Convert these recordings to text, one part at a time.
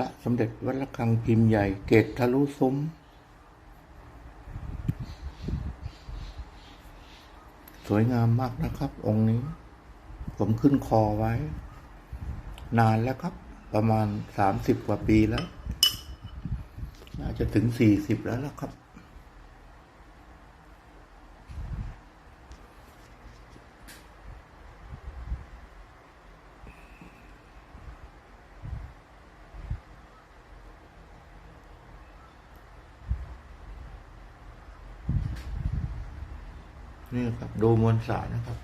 ระสมเด็จวัดระฆังพิมพ์ใหญ่เกตทะลุซุ้ม สวยงามมากนะครับ องค์นี้ ผมขึ้นคอไว้ นานแล้วครับ ประมาณสามสิบกว่าปีแล้ว น่าจะถึงสี่สิบแล้วล่ะครับ นี่ครับดูมวลสารนะครับ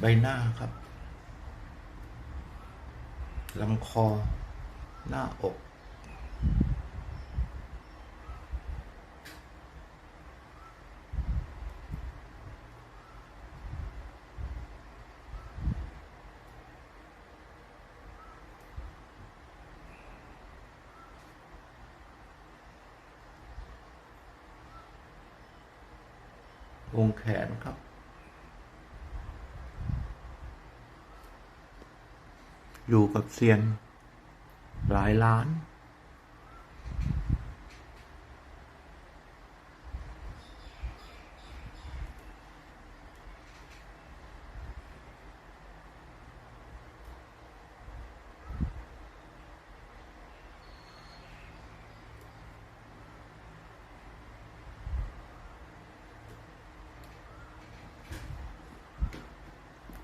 ใบหน้าครับลำคอ หน้าอก วงแขนครับ อยู่กับเซียนหลายล้าน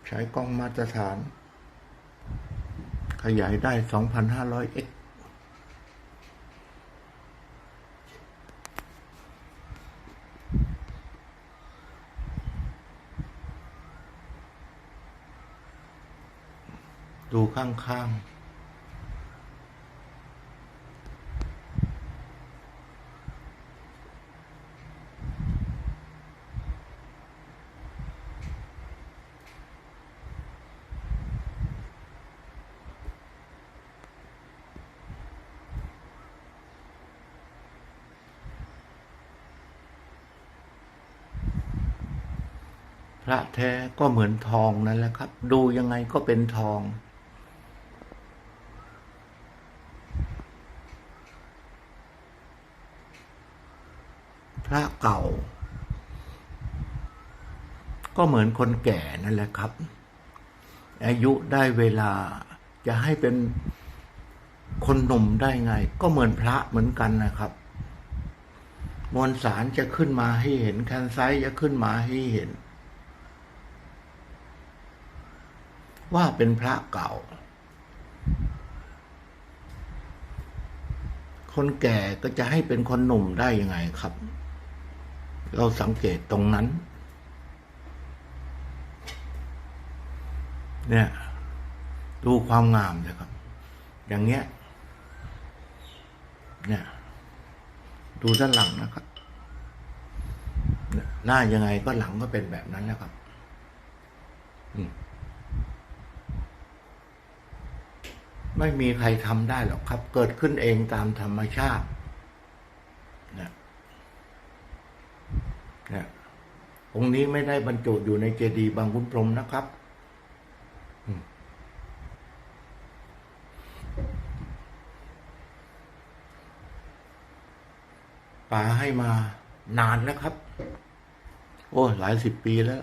ใช้กล้องมาตรฐาน ขยายได้ 2,500x ดูข้างๆ พระแท้ก็เหมือนทองนั่นแหละครับ ดูยังไงก็เป็นทอง พระเก่า ก็เหมือนคนแก่นั่นแหละครับ อายุได้เวลาจะให้เป็นคนหนุ่มได้ไง ก็เหมือนพระเหมือนกันนะครับ มวลสารจะขึ้นมาให้เห็นแคนไซจะขึ้นมาให้เห็น ว่าเป็นพระเก่า คนแก่ก็จะให้เป็นคนหนุ่มได้ยังไงครับ เราสังเกตตรงนั้น เนี่ย ดูความงามเลยครับ อย่างเงี้ย เนี่ย ดูด้านหลังนะครับหน้ายังไงก็หลังก็เป็นแบบนั้นแหละครับ อืม ไม่มีใครทำได้หรอกครับ เกิดขึ้นเองตามธรรมชาตินี่ยเนี่ยองค์นี้ไม่ได้บรรจุอยู่ในเจดีย์บางขุนพรมนะครับป๋าให้มานานแล้วครับ โอ้หลายสิบปีแล้ว